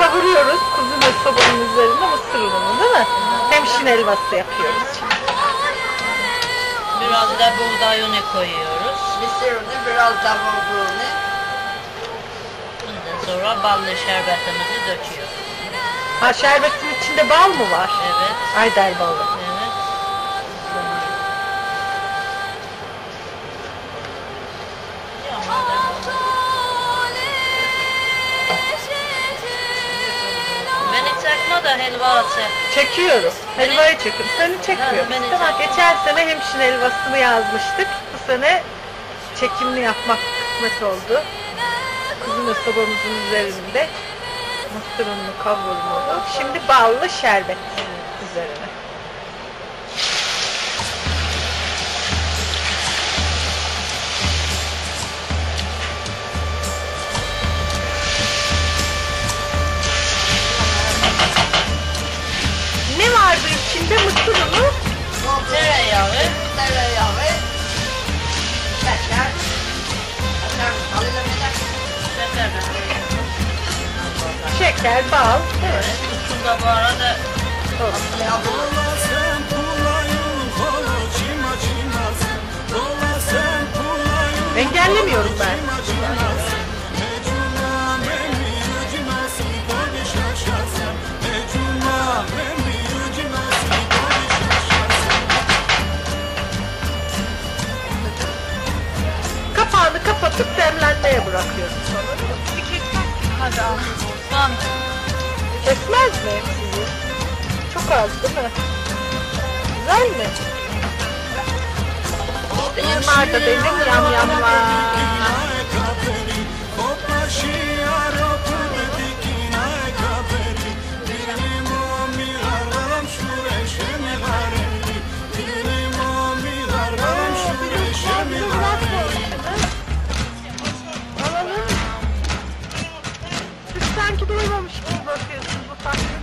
kavuruyoruz kuzu ve sobanın üzerinde mısır ununu değil mi? Hem şin helvası yapıyoruz. Biraz da buğday unu koyuyoruz. Mısır unu, biraz da bulgur unu. Ondan sonra ballı şerbetimizi döküyoruz. Ha şerbetin içinde bal mı var? Evet. Ayder balı. De helva çek. Çekiyoruz. Helvayı çekiyoruz. Seni çekmiyoruz. Ha, beni Tamam. Geçen sene hem şin helvasını yazmıştık. Bu sene çekimli yapmak kısmet oldu. Ve sobamızın üzerinde mısır ununu kavurmalı. Şimdi ballı şerbet üzerine. İçinde mısır unu? Tereyağı. Tereyağı. Şeker. Şeker. Bal. Evet. Evet. Uçunda bu arada Engellemiyorum ben. Kapatıp demlenmeye bırakıyoruz sonra. hadi. Tamam. Kesmez mi sizi? Çok az değil mi? Güzel mi? İşte 20 Mart'ta benim yam yam var. que duymam. Bakıyorsunuz ufak